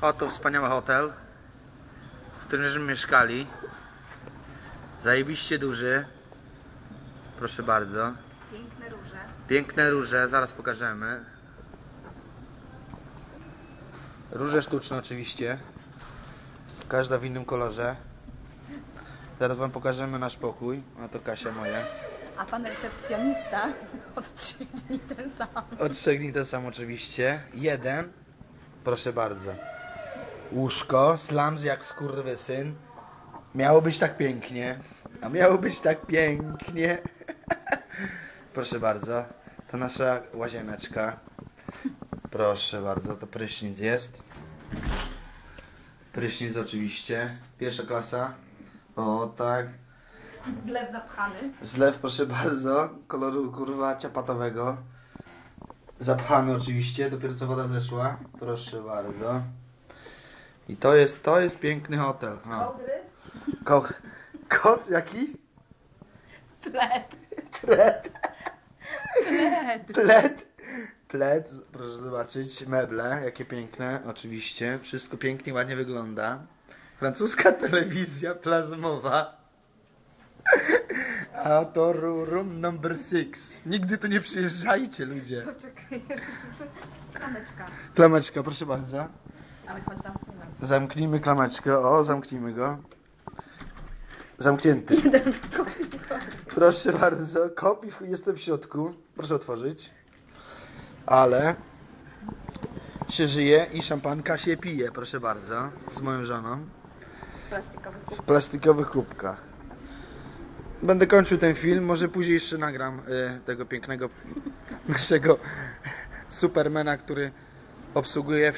Oto wspaniały hotel, w którym żeśmy mieszkali. Zajebiście duży. Proszę bardzo. Piękne róże. Piękne róże, zaraz pokażemy. Róże sztuczne oczywiście. Każda w innym kolorze. Zaraz wam pokażemy nasz pokój. A to Kasia moja. A pan recepcjonista od trzech dni ten sam. Od trzech dni ten sam oczywiście. Jeden. Proszę bardzo. Łóżko, slams jak skurwysyn. Miało być tak pięknie. A miało być tak pięknie. Proszę bardzo. To nasza łazieneczka. Proszę bardzo, to prysznic jest. Prysznic oczywiście. Pierwsza klasa. O tak. Zlew zapchany. Zlew, proszę bardzo, koloru kurwa ciapatowego. Zapchany oczywiście, dopiero co woda zeszła. Proszę bardzo. I to jest, to jest piękny hotel. O. Kołdry. Ko kot jaki? Pled. Pled. Pled. Pled. Pled, proszę zobaczyć, meble, jakie piękne, oczywiście. Wszystko pięknie, ładnie wygląda. Francuska telewizja plazmowa. A to room number six. Nigdy tu nie przyjeżdżajcie, ludzie. Poczekaj. Kameczka. Klameczka, proszę bardzo. Ale zamknąłem. Zamknijmy klameczkę. O, zamknijmy go. Zamknięty. Proszę bardzo. Kopi, jestem w środku. Proszę otworzyć. Ale się żyje i szampanka się pije, proszę bardzo. Z moją żoną. W plastikowych kubkach. Będę kończył ten film. Może później jeszcze nagram y, tego pięknego naszego supermana, który obsługuje